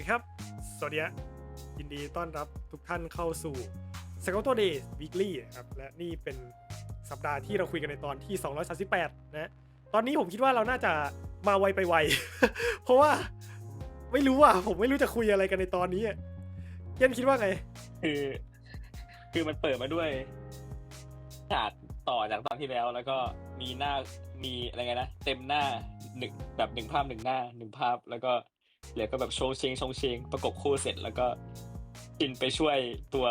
ีครับ สวัสดีฮะยินดีต้อนรับทุกท่านเข้าสู่ s c o u t Day Weekly ครับ และนี่เป็นสัปดาห์ที่เราคุยกันในตอนที่ 238 นะ ตอนนี้ผมคิดว่าเราน่าจะมาไวไปไว เพราะว่าไม่รู้อะ ผมไม่รู้จะคุยอะไรกันในตอนนี้เย็นคิดว่าไง คือ คือมันเปิดมาด้วยฉากต่อจากตอนที่แล้ว แล้วก็มีหน้ามีอะไรไงนะ เต็มหน้าหนึ่งแบบหนึ่งภาพหนึ่งหน้าหนึ่งภาพแล้วก็ เหลือก็แบบโชว์เชงชงเชงประกบคู่เสร็จแล้วก็ชินไปช่วยตัว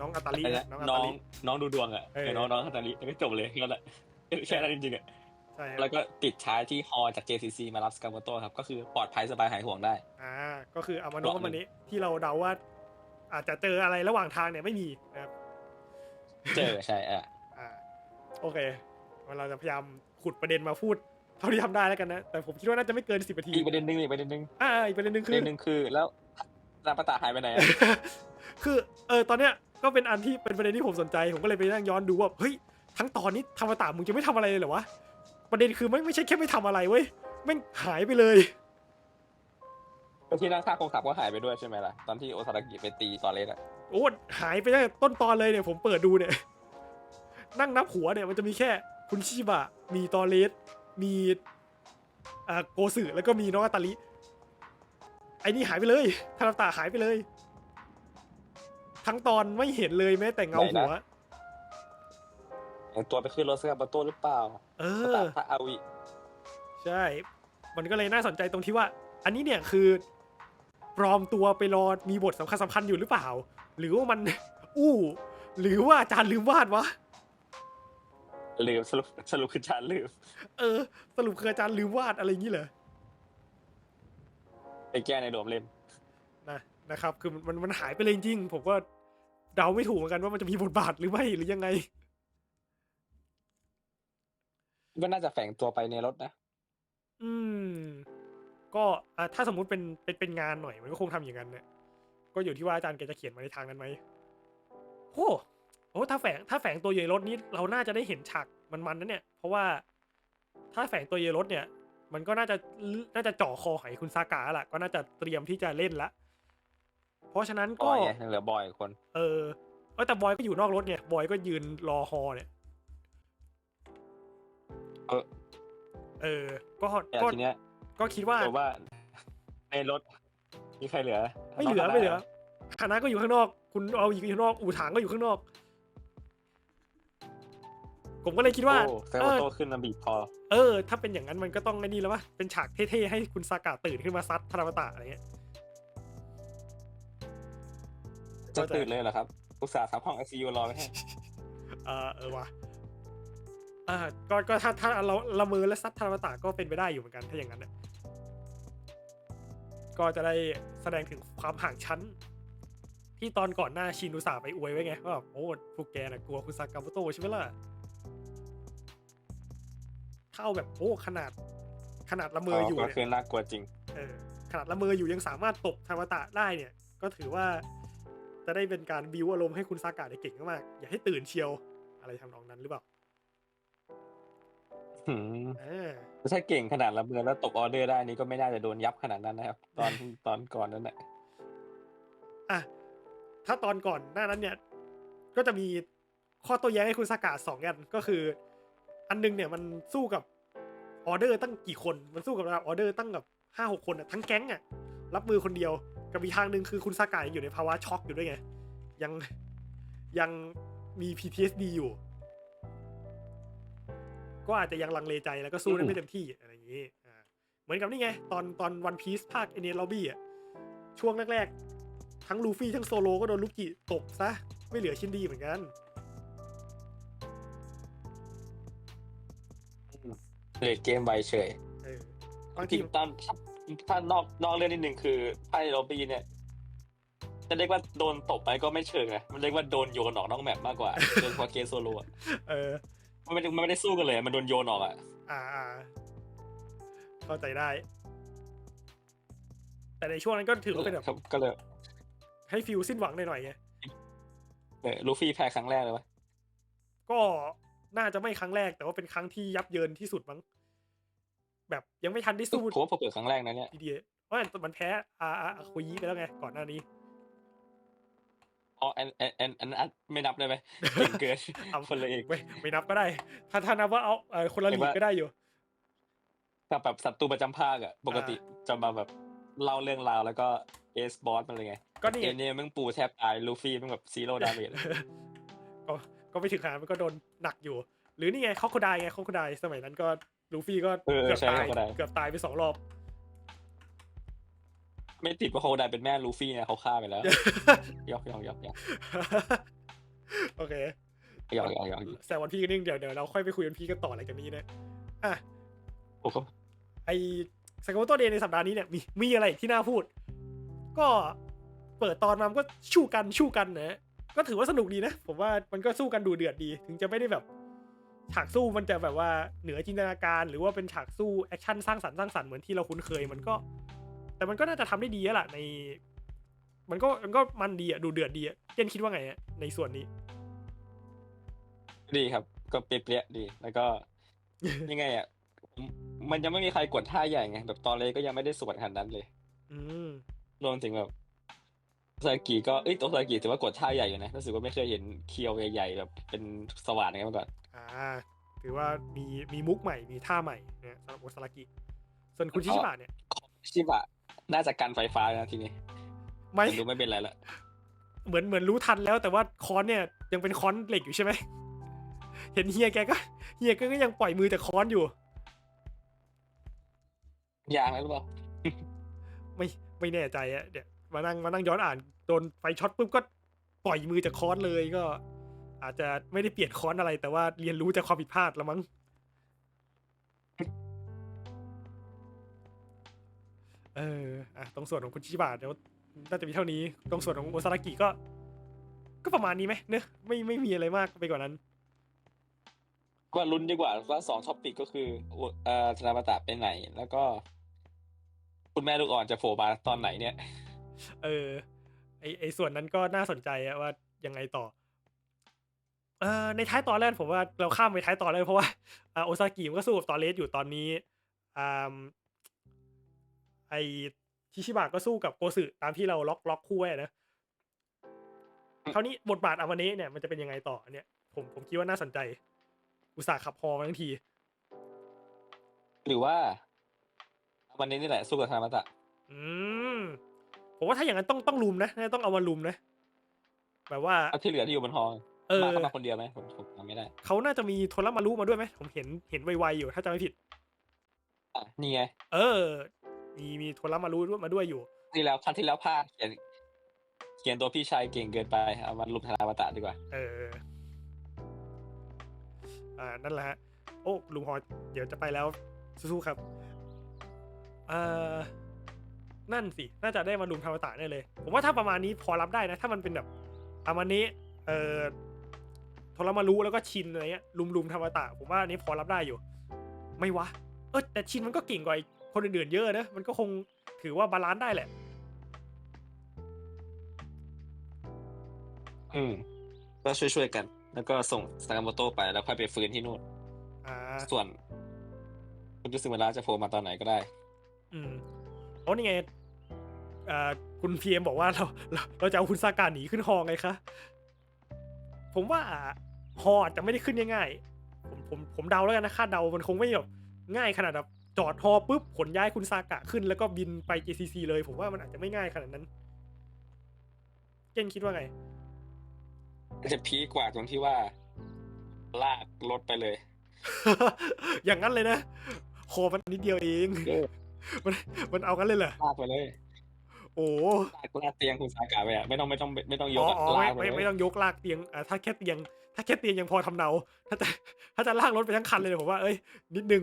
น้องอัตาลีอะไรนะนะน้องอัน้ตาองลี น้องดูดวงอะเออ เออน้องน้องฮัตาลิแล้วก็จบเลยนั่นแหละแค่นั้นจริงๆอะใช่คแล้รับวก็ติดช้าที่ฮอจาก JCC มารับสกาโมโตครับ ก็คือปลอดภัยสบายหายห่วงได้ อ่าก็คืออามาโนะหลอกหนึ่งมันนี้ที่เราเดาว่า อาจจะเจออะไรระหว่างทางเนี่ยไม่มีนะครับ เจอใช่อะอ่าโอเคเราจะพยายามขุดประเด็นมาพูด เท่าที่ทำได้แล้วกันนะ แต่ผมคิดว่าน่าจะไม่เกินสิบนาทีอีกประเด็นหนึ่งอีกประเด็นหนึ่งอ่าอีกประเด็นหนึ่งปคืระอ เด็นหนึ่งคือแล้วนาปตะหายไปไหนอะ คือเออตอนเนี้ยก็เป็นอันที่เป็นประเด็นที่ผมสนใจ ผมก็เลยไปนั่งย้อนดูว่าเฮ้ยทั้งตอนนี้ธรรมตามึงจะไม่ทำอะไรเลยเหรอวะประเด็นคือไม่ไม่ใช่แค่ไม่ทำอะไรเว้ยแม่งหายไปเลยที่นั่งข้างคนขับก็หายไปด้วยใช่ไหมล่ะ ตอนที่โอซาดากิไปตีตอนเลสอะโอ้หายไปตั้งแต่ต้นตอนเลยเนี่ยผมเปิดดูเนี่ย นั่งนับหัวเนี่ยมันจะมีแค่คุณชิบะมีตอเลส มีอ่าโกสึแล้วก็มีน้องอาตาลิไอ้นี่หายไปเลยทาราตาหายไปเลย ทั้งตอนไม่เห็นเลยแม้แต่เงาหัวอย่างตัวไปขึ้นรถสกาโบโตหรือเปล่าเอตาอพระอาวิใช่ มันก็เลยน่าสนใจตรงที่ว่า อันนี้เนี่ยคือ ปลอมตัวไปรอมีบทสำคัญสำคัญอยู่หรือเปล่า หรือว่ามัน อู้ หรือว่าอาจารย์ลืมวาดวะ ลืมสรุปสรุปคือจานลืมเออ สรุปคืออาจารย์ลืมวาดอะไรอย่างนี้เหรอ ไปแก้ในโดมเล่นนะนะครับ คือมันมันมันหายไปเลยจริงๆผมก็เดาไม่ถูกเหมือนกันว่ามันจะมีบทบาทหรือไม่หรือยังไง ก็น่าจะแฝงตัวไปในรถนะ อืม ก็อะถ้าสมมุติเป็นเป็นเป็นงานหน่อยมันก็คงทำอย่างนั้นเนี่ยก็อยู่ที่ว่าอาจารย์แกจะเขียนมาในทางนั้นไหมโอ้ โอ้ถ้าแฝงถ้าแฝงตัวเยรถนี้เราน่าจะได้เห็นฉากมันๆนั่นเนี่ย เพราะว่าถ้าแฝงตัวเยรถเนี่ย มันก็น่าจะน่าจะเจ่อคอหอยคุณซากะแล้วล่ะ ก็น่าจะเตรียมที่จะเล่นละ เพราะฉะนั้นบก็อยไงยังเหลือบอยอีกคน เออเออแต่บอยก็อยู่นอกรถเนี่ยบอยก็ยืนรอฮอเนี่ย เออ เออ ก็แต่ก็ทีเนี้ย ก็คิดว่าแต่ว่า ในรถมีใครเหลือ ไม่เหลือน้งไม่เหลือฮานะฮานะก็อยู่ข้างนอก คุณเอาอีกอยู่ข้างนอก อูถางก็อยู่ข้างนอก ผมก็เลยคิดว่าโอ้สกาเอโบอโตขึ้นมาบีบคอเออ ถ้าเป็นอย่างนั้นมันก็ต้องไอ้นี่แล้ววะเป็นฉากเท่ๆให้คุณซากะตื่นขึ้นมาซัดทาราวตะอะไรเงี้ย จะตื่นเลยเหรอครับอุตส่าห์ทำห้องไอซียูรอไว้ให้เออเออว่ะอ่าก็ก็ถ้าถ้าเราละเมอและซัดทาราวตะก็เป็นไปได้อยู่เหมือนกันถ้าอย่างนั้นเนี่ยก็จะได้แสดงถึงความห่างชั้น ที่ตอนก่อนหน้าชินอุตส่าห์ไปอวยไว้ไงว่าแบบโอ้พวกแกน่ะกลัวคุณซากาโมโตะใช่ไหมล่ะ เท่าแบบโอ้ขนาด ขนาดละเมออยู่ก็เนี่ยคือน่ากลัวจริงเออขนาดละเมออยู่ยังสามารถตบทาวตะได้เนี่ย ก็ถือว่าจะได้เป็นการบิวอารมณ์ให้คุณซากะได้เก่งมากๆอย่าให้ตื่นเชียว อะไรทำนองนั้นหรือเปล่าหืมเออถ้าเก่งขนาดละเมอแล้วตกออเดอร์ได้นี่ก็ไม่น่าจะโดนยับขนาดนั้นนะครับ ตอนตอนก่อนนั้นแหละอะถ้าตอนก่อนหน้านั้นเนี่ย ก็จะมีข้อโต้แย้งให้คุณซากะสองกันก็คือ อันนึงเนี่ยมันสู้กับออเดอร์ตั้งกี่คน มันสู้กับออเดอร์ตั้งกับห้าหกคนอะทั้งแก๊งอะรับมือคนเดียว กับอีกทางหนึ่งคือคุณซากะยังอยู่ในภาวะช็อกอยู่ด้วยไง ยังยังมี PTSD อยู่ ก็อาจจะยังลังเลใจแล้วก็สู้ได้ไม่เต็มที่อะไรอย่างนี้เหมือนกับนี่ไง ตอนตอนวันพีซภาคเอเนลล็อบบี้อะช่วงแรกๆ ทั้งลูฟี่ทั้งโซโลก็โดนลูกจิตบซะ ไม่เหลือชิ้นดีเหมือนกัน เลยเกมไวเฉยเออบาบางงทีทีตอนถ้านอกนอกเรื่องนิดนึงคือไพ่โรบีเนี่ย จะเรียกว่าโดนตบไปก็ไม่เชิงอะมันเรียกว่าโดนโยนออกนอกแมปมากกว่า โดยเฉพาะเกมโซโลอะเออ มันไม่ได้มันไม่ได้สู้กันเลย มันโดนโยนออกอะอ่าอ่าเข้าใจได้ แต่ในช่วงนั้นก็ถือว่าเป็นแบบครับก็เลยให้ฟิลสิ้นหวังหน่อยๆไง เออลูฟี่แพ้ครั้งแรกเลยวะก็ น่าจะไม่ครั้งแรก แต่ว่าเป็นครั้งที่ยับเยินที่สุดมั้งแแบบยังไม่ทันได้สู้ผมว่าผมเปิดครั้งแรกนะเนี่ยดีๆเพราะมันแพ้อาอาอาคุยไปแล้วไง ก่อนหน้านี้อ๋ออันอันอันอันอันไม่นับได้ไหมเก่งเกินเอาคนละเองไม่ไม่นับก็ได้ ถ้าถ้านับว่าเอาเออคนละเห็ลีนกว่าก็ได้อยู่กับแบบศัตรูประจำภาคอะปกติจะมาแบบเล่าเรื่องราวแล้วก็เอสบอสมันเลยไง ก็นี่เกมนี้มึงปูแทบตายลูฟี่มึงแบบซีโร่ดาเมจก็ ก็ไม่ถึงขนาดมันก็โดนหนักอยู่ หรือนี่ไงเขาโคดายไงเขาโคดายสมัยนั้นก็ลูฟี่ก็เออเกือบใช่ตาย Crocodile เกือบตายไปสองรอบ ไม่ติดว่าโคไดเป็นแม่ลูฟี่เนี่ยเขาฆ่าไปแล้วยอกยอกยอกยอกโอเคยอกยอกยอกแซววันพี่กันนึงเดี๋ยวเดี๋ยวเราค่อยไปคุยกันพี่กันต่ออะไรกันนี้นะอะ โอ้โหไอสกาวโตเดย์ในสัปดาห์นี้เนี่ยมีมีอะไรที่น่าพูด ก็เปิดตอนมามันก็ชู้กันชู้กันนะ ก็ถือว่าสนุกดีนะ ผมว่ามันก็สู้กันดูเดือดดี ถึงจะไม่ได้แบบ ฉากสู้มันจะแบบว่าเหนือจินตนาการ หรือว่าเป็นฉากสู้แอคชั่นสร้างสรรค์สร้างสรรค์เหมือนที่เราคุ้นเคยมันก็ แต่มันก็น่าจะทำได้ดีแล้วล่ะใน มันก็มันก็มันดีอะดูเดือดดีอะเจนคิดว่าไงอะในส่วนนี้ ดีครับ ก็เปรี้ยๆดี แล้วก็ยังไงอะผมมันยังไม่มีใครกดท่าใหญ่ไงแบบตอนเลยก็ยังไม่ได้สวดขนาดนั้นเลย อืมรวมถึงแบบ ซากิก็เอ้ยตัวซากิถือว่ากดท่าใหญ่อยู่นะรู้สึกว่าไม่เคยเห็นเคียวใหญ่ๆแบบเป็นสว่านอย่างนี้มาก่อนอ่าถือว่ามีมีมุกใหม่มีท่าใหม่นะสำหรับโอซารากิส่วนคุณชิชิบะเนี่ยชิบะน่าจะกันไฟฟ้านะทีนี้ไม่ดูไม่เป็นไรละเหมือนเหมือนรู้ทันแล้วแต่ว่าค้อนเนี่ยยังเป็นค้อนเหล็กอยู่ใช่ไหมเห็นเฮียแกก็เฮียก็ยังปล่อยมือจากค้อนอยู่ยางแล้วหรือเปล่าไม่ไม่แน่ใจอะเดี๋ยว มานั่งมานั่งย้อนอ่านโดนไฟช็อตปุ๊บก็ปล่อยมือจากคอนเลยก็ อาจจะไม่ได้เปลี่ยนคอนอะไร แต่ว่าเรียนรู้จากความผิดพลาดแล้วมั้งเอออะตรงส่วนของคุณชิบะเดี๋ยวน่าจะมีเท่านี้ ตรงส่วนของโอซารากิก็ ก็ประมาณนี้ไหมเนอะไม่ไม่มีอะไรมากไปกว่านั้นก็ลุ้นดีกว่าว่าสองท็อปิกก็คือเอ่อธนาบตะไปไหน แล้วก็ คุณแม่ลูกอ่อนจะโผล่มาตอนไหนเนี่ย เออ ไอไอส่วนนั้นก็น่าสนใจอะว่ายังไงต่อ เออในท้ายตอนแรกผมว่าเราข้ามไปท้ายตอนเลยเพราะว่าอ่าโอซากิมันก็สู้กับตอเลสอยู่ตอนนี้อ่าไอชิชิบะก็สู้กับโกสึตามที่เราล็อกล็อกคู่ไว้อะนะคราวนี้บทบาทอามาเนะเนี่ยมันจะเป็นยังไงต่อเนี่ยผมผมคิดว่าน่าสนใจ อุตส่าห์ขับฮอมาทั้งที หรือว่าวันนี้นี่แหละสู้กับธนาบตะ อืม ผมว่าถ้าอย่างนั้นต้องต้องลุมนะน่าจะต้องเอามาลุมนะแบบว่า เอาที่เหลือที่อยู่บนฮอเออ มาเข้ามาคนเดียวไหมผมผมจำไม่ได้เขาน่าจะมีโทรมารุมาด้วยไหมผมเห็นเห็นไวๆอยู่ถ้าจำไม่ผิด อะนี่ไงเออ มีมีโทรมารุมาด้วยอยู่ ที่แล้วครั้งที่แล้วพลาดเขียนเขียนตัวพี่ชายเก่งเกินไปเอามาลุมธนาบตะดีกว่า เออ อ่า นั่นแหละฮะ โอ้ ลุงฮอเดี๋ยวจะไปแล้ว สู้ๆ ครับ เอ่อ นั่นสิ น่าจะได้มาลุมธรรมตะแน่เลย ผมว่าถ้าประมาณนี้พอรับได้นะ ถ้ามันเป็นแบบอามานี้เอ่อโทรมารุแล้วก็ชินอะไรเงี้ยลุมๆธรรมตะ ผมว่าอันนี้พอรับได้อยู่ ไม่วะ เออแต่ชินมันก็เก่งกว่าไอ้คนอื่นๆเยอะนะ มันก็คงถือว่าบาลานซ์ได้แหละ อืม ก็ช่วยๆกัน แล้วก็ส่งสากาโมโตะไปแล้วค่อยไปฟื้นที่นู่นอ่าส่วน คุณยูซึเวลาจะโผล่มาตอนไหนก็ได้ อืม โอ้นี่ไงอ่าคุณพีเอ็มบอกว่าเราเราเราจะเอาคุณซากาหนีขึ้นฮอไงคะ ผมว่าฮออาจจะไม่ได้ขึ้นง่ายๆผมผมผมเดาแล้วกันนะคาดเดามันคงไม่แบบง่ายขนาดแบบจอดฮอปุ๊บขนย้ายคุณซากะขึ้นแล้วก็บินไป JCC เลย ผมว่ามันอาจจะไม่ง่ายขนาดนั้นเจนคิดว่าไงจะพีคกว่าตรงที่ว่า ลากรถไปเลย อย่างนั้นเลยนะฮอมันนิดเดียวเองเออ มันมันเอากันเลยเหรอลากไปเลยโอ้ลากลากเตียงคุณซากะไปอะไม่ต้องไม่ต้องไม่ต้องยอ๋กออะอ๋อลาไม่กไปไม่เลยไม่ต้องยกลากเตียงอ่าถ้าแค่เตียง ถ้าแค่เตียงยังพอทำเนา ถ้าจะถ้าจะลากรถไปทั้งคันเลยผมว่าเอ้ยนิดนึง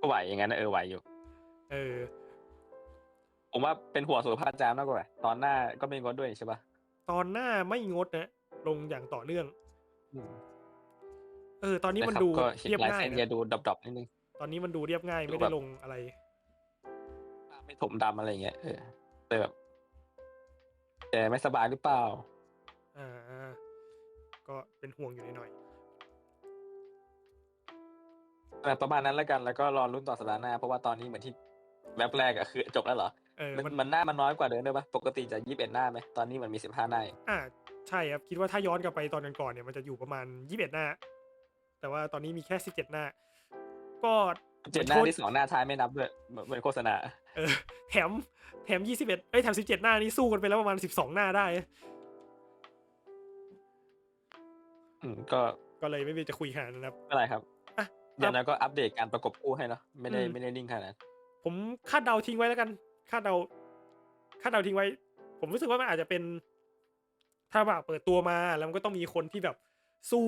ก็ไหวอย่างนั้นนะเออไหวอยู่ เออ ผมว่าเป็นห่วงสุขภาพจามมากกว่า ตอนหน้าก็ไม่งดด้วยใช่ปะตอนหน้าไม่งดนะลงอย่างต่อเนื่องอืมเออ ตอนนี้มันแต่ครับดูก็เห็นเรียบลายง่ายเส้นนะจะดูดอบๆนิดนึง ตอนนี้มันดูเรียบง่ายดูไม่แบได้บลงอะไร ไม่ถมดำอะไรอย่างเงี้ยเออแต่แบบแต่ไม่สบายหรือเปล่า อ่า ก็เป็นห่วงอยู่หน่อยๆแบบประมาณนั้นแล้วกัน แล้วก็รอรุ่นต่อสัปดาห์หน้า เพราะว่าตอนนี้เหมือนที่แว็บแรกอะคือจบแล้วเหรอเออมันมันมันหน้ามันน้อยกว่าเดิมด้วยปะปกติจะยี่สิบเอ็ดหน้าไหมตอนนี้มันมีสิบห้าหน้าเองอ่าใช่ครับ คิดว่าถ้าย้อนกลับไปตอนก่อนๆเนี่ยมันจะอยู่ประมาณยี่สิบเอ็ดหน้า แต่ว่าตอนนี้มีแค่สิบเจ็ดหน้า ก็เจ็ดหน้าที่สองหน้าท้ายไม่นับด้วยเหมือนเหมือนโฆษณาเออแถมแถมยี่สิบเอ็ดเอ้ยแถมสิบเจ็ดหน้านี่สู้กันไปแล้วประมาณสิบสองหน้าได้ อืมก็ก็เลยไม่มีจะคุยขนาดนั้นครับไม่เป็นไรครับอะเดี๋ยวนั้นก็อัปเดตการประกบคู่ให้เนาะไม่ได้อืมไม่ได้นิ่งขนาดนั้นผมคาดเดาทิ้งไว้แล้วกันคาดเดาคาดเดาทิ้งไว้ ผมรู้สึกว่ามันอาจจะเป็น ถ้าแบบเปิดตัวมาแล้วมันก็ต้องมีคนที่แบบสู้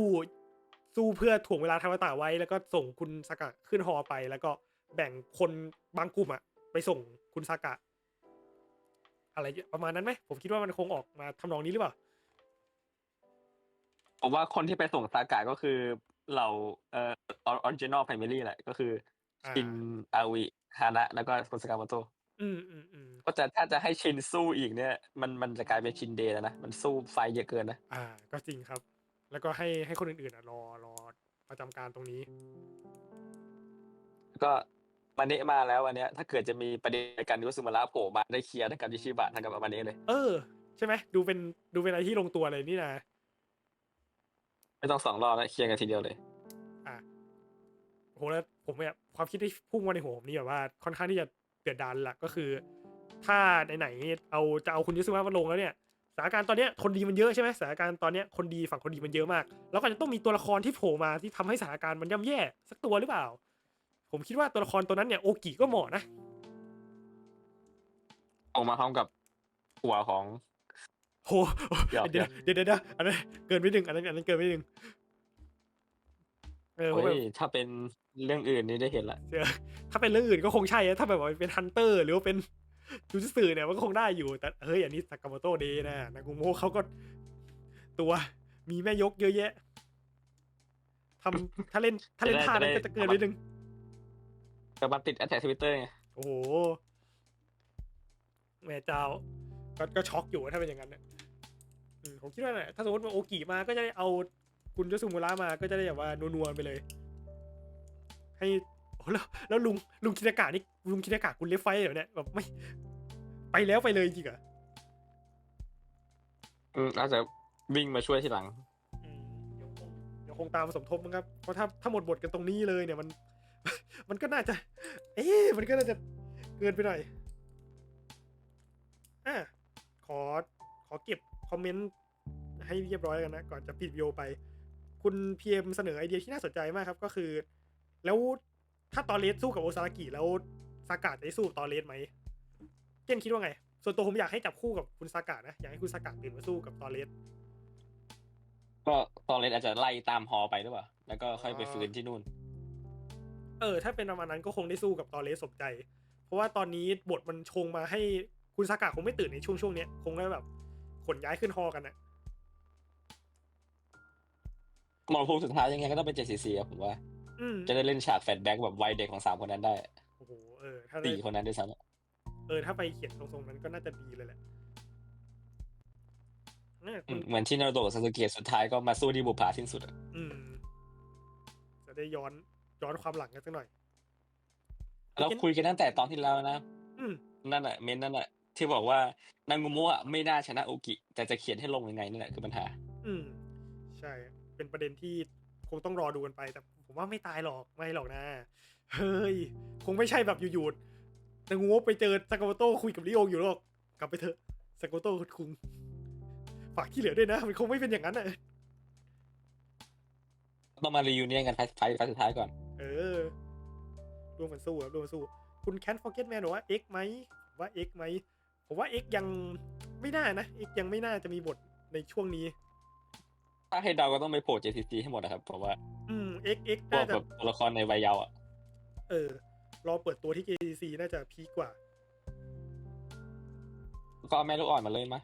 สู้เพื่อถ่วงเวลาทาวตาไว้ แล้วก็ส่งคุณสากะขึ้นฮอไป แล้วก็แบ่งคนบางกลุ่มอะไปส่งคุณสากะ อะไรประมาณนั้นไหมผมคิดว่ามันคงออกมาทำนองนี้หรือเปล่าผมว่าคนที่ไปส่งซากะก็คือเหล่าเอ่อออริจินอลแฟมิลี่แหละ ก็คืออาชินอาวิฮานะแล้วก็คนสกาโมโตอืมอืมอืมก็จะถ้าจะให้ชินสู้อีกเนี่ย มันมันจะกลายเป็นชินเดย์แล้วนะ มันสู้ไฟเยอะเกินนะ อ่า ก็จริงครับ แล้วก็ให้ให้คนอื่นๆอะรอรอประจำการตรงนี้ ก็มาเนะมาแล้ววันเนี้ย ถ้าเกิดจะมีประเด็นในการดิวสุมาระโผล่มาได้เคลียร์ทั้งกับยิชิบะทั้งกับอามาเนะเลย เออ ใช่ไหมดูเป็นดูเป็นอะไรที่ลงตัวเลยนี่นะไม่ต้องสองรอบแล้วเคลียร์กันทีเดียวเลย อะโหแล้วผมเนี่ยความคิดที่พุ่งมาในหัวผมนี่แบบว่าค่อนข้างที่จะเดือดดานละก็คือ ถ้าไหนๆเอาจะเอาคุณยุสุมะมาลงแล้วเนี่ยส ถานการณ์ตอนเนี้ยคนดีมันเยอะใช่ไหมสถานการณ์ตอนเนี้ยคนดีฝั่งคนดีมันเยอะมาก แล้วก็จะต้องมีตัวละครที่โผล่มาที่ทำให้สถานการณ์มันย่ำแย่สักตัวหรือเปล่า ผมคิดว่าตัวละครตัวนั้นเนี่ยโอกิก็เหมาะนะออกมาพร้อมกับหัวของโหหยอกเดี๋ยวเดี๋ยวเดี๋ยวเดี๋ยวอันนั้นเกินไปหนึ่งอันนั้นอันนั้นเกินไปหนึ่งเออเพราะเฮ้แบบยถ้าเป็นเรื่องอื่นนี่ได้เห็นละเดี๋ยวถ้าเป็นเรื่องอื่นก็คงใช่อะถ้าแบบว่าเป็นฮันเตอร์หรือว่าเป็น จูจิสึเนี่ยมันก็คงได้อยู่ แต่เฮ้ยอันนี้สากาโมโตเดนะนากุโมะเขาก็ตัวมีแม่ยกเยอะแยะทำถ้าเล่นถ้าเล่นท่านั้นก็จะเกินไปหนึ่งก็มาติดแอ t แทกทวิตเตอร์ไงโอ้โหแม่เจ้าก็ก็ช็อกอยู่ถ้าเป็นอย่างนั้นเนี่ยอืมผมคิดว่าเนี่ยถ้าสมมติว่าโอกิมาก็จะได้เอาคุณยสุมุระมาก็จะได้แบบว่านัวๆไปเลย ให้โอ้แล้วแล้วลุงลุงคินากะนี่ ลุงคินากะคุณเลฟไฟเหรอเนี่ยแบบไม่ไปแล้วไปเลยจริงเหรออืมอาจจะวิ่งมาช่วยทีหลัง อืมเดี๋ยวคงเดี๋ยวคงตามมาสมทบมั้งครับเพราะถ้าถ้าหมดบทกันตรงนี้เลยเนี่ยมัน มันก็น่าจะ เอ๊ะมันก็น่าจะเกินไปหน่อยอะขอขอเก็บคอมเมนต์ให้เรียบร้อยกันนะก่อนจะปิดวิดีโอไป คุณพีเอ็มเสนอไอเดียที่น่าสนใจมากครับก็คือ แล้วถ้าตอเลสสู้กับโอซากิแล้ว ซากะจะได้สู้กับตอเลสไหมเจนคิดว่าไง ส่วนตัวผมอยากให้จับคู่กับคุณซากะนะ อยากให้คุณซากะตื่นมาสู้กับตอเลสก็ตอนเลนอาจจะไล่ตามฮอไปหรือเปล่า แล้วก็ค่อยไปฟื้นที่นู่น เออ ถ้าเป็นประมาณนั้นก็คงได้สู้กับตอเลสสมใจ เพราะว่าตอนนี้บทมันชงมาให้คุณซากะคงไม่ตื่นในช่วงช่วงๆเนี้ยคงได้แบบขนย้ายขึ้นฮอกันนะมองภูมิสุดท้ายยังไงก็ต้องเป็นเจ็ดซีซีอะผมว่า อืม จะได้เล่นฉากแฟลชแบ็กแบบวัยเด็กของสามคนนั้นได้โอ้โห เออถ้าได้สี่คนนั้นด้วยซ้ำเออถ้าไปเขียนทรงๆนั้นก็น่าจะดีเลยแหละเนี่ยอืคุณมเหมือนที่นารูโตะกับซาสึเกะสุดท้ายก็มาสู้ที่บุปผาสิ้นสุดอะอืมจะได้ย้อนย้อนความหลังกันสักหน่อย เราคุยกันตั้งแต่ตอนที่แล้วนะอืมนั่นแหละเมนนั่นแหละที่บอกว่านางงูโมะไม่น่าชนะโอกิ แต่จะเขียนให้ลงยังไงนี่แหละคือปัญหา อืม ใช่ เป็นประเด็นที่คงต้องรอดูกันไป แต่ผมว่าไม่ตายหรอกไม่หรอกนะ เฮ้ย คงไม่ใช่แบบอยู่ๆแต่งูไปเจอซากาโมโตคุยกับลิโออยู่หรอก กลับไปเถอะซากาโมโตคุงฝากที่เหลือด้วยนะ มันคงไม่เป็นอย่างนั้นอะต้องมารีวิวเนี่ยกันไฟไฟไฟสุดท้ายก่อน เออร่วมกันสู้ครับร่วมกันสู้ คุณแคนฟอร์เกตแมนบอกว่า X ไหมว่า X ไหมผมว่า X ยังไม่น่านะ X ยังไม่น่าจะมีบทในช่วงนี้ ถ้าให้เดาก็ต้องไปโผล่ JCC ให้หมดนะครับ เพราะว่า อืม X X พวน่ากจะแบบตัวละครในวัยเยาว์อะ เออ รอเปิดตัวที่ JCC น่าจะพีคกว่า ก็เอาแม่ลูกอ่อนมาเลยมะ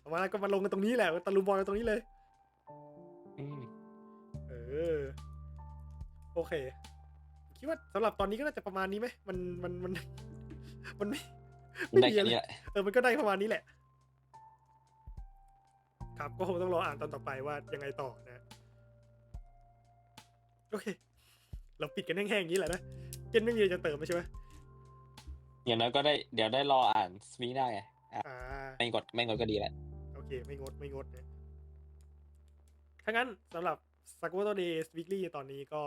เอามาก็มาลงกันตรงนี้แหละตะลุมบอลกันตรงนี้เลย อืมเออ โอเค คิดว่าสำหรับตอนนี้ก็น่าจะประมาณนี้ไหมมันมันมัน มันไม่ได้มีแค่อะไรนี้แหละเออมันก็ได้ประมาณนี้แหละ ครับก็คงต้องรออ่านตอนต่อไปว่ายังไงต่อนะ โอเค เราปิดกันแห้งๆอย่างนี้แหละนะเจนไม่มีอะไรจะเติมไหมใช่ไหมอย่างน้อยก็ได้เดี๋ยวได้รออ่านสวีได้ไงอะอ่าไม่กดไม่กดก็ดีแล้วโอเค ไม่งดไม่งดนะถ้างั้นสำหรับ s a k u r a Days Weekly ตอนนี้ก็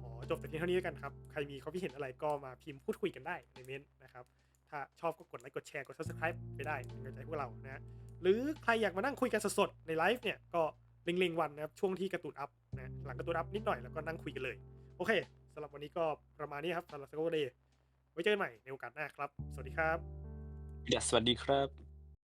ขอจบแต่เพียงเท่านี้แล้วกันครับ ใครมีความคิดเห็นอะไรก็มาพิมพ์พูดคุยกันได้ในเมนต์นะครับ ถ้าชอบก็กดไลค์กดแชร์กด subscribe ไปได้เป็นกำลังใจให้พวกเรานะฮะหรือใครอยากมานั่งคุยกันสดๆในไลฟ์เนี่ยก็เล็งๆวันนะครับช่วงที่การ์ตูนอัพนะหลังการ์ตูนอัพนิดหน่อยแล้วก็นั่งคุยกันเลยโอเคสำหรับวันนี้ก็ประมาณนี้ครับสำหรับสกอตเดย์ไว้เจอกันใหม่ในโอกาสหน้าครับ สวัสดีครับเดี๋ยวสวัสดีครับ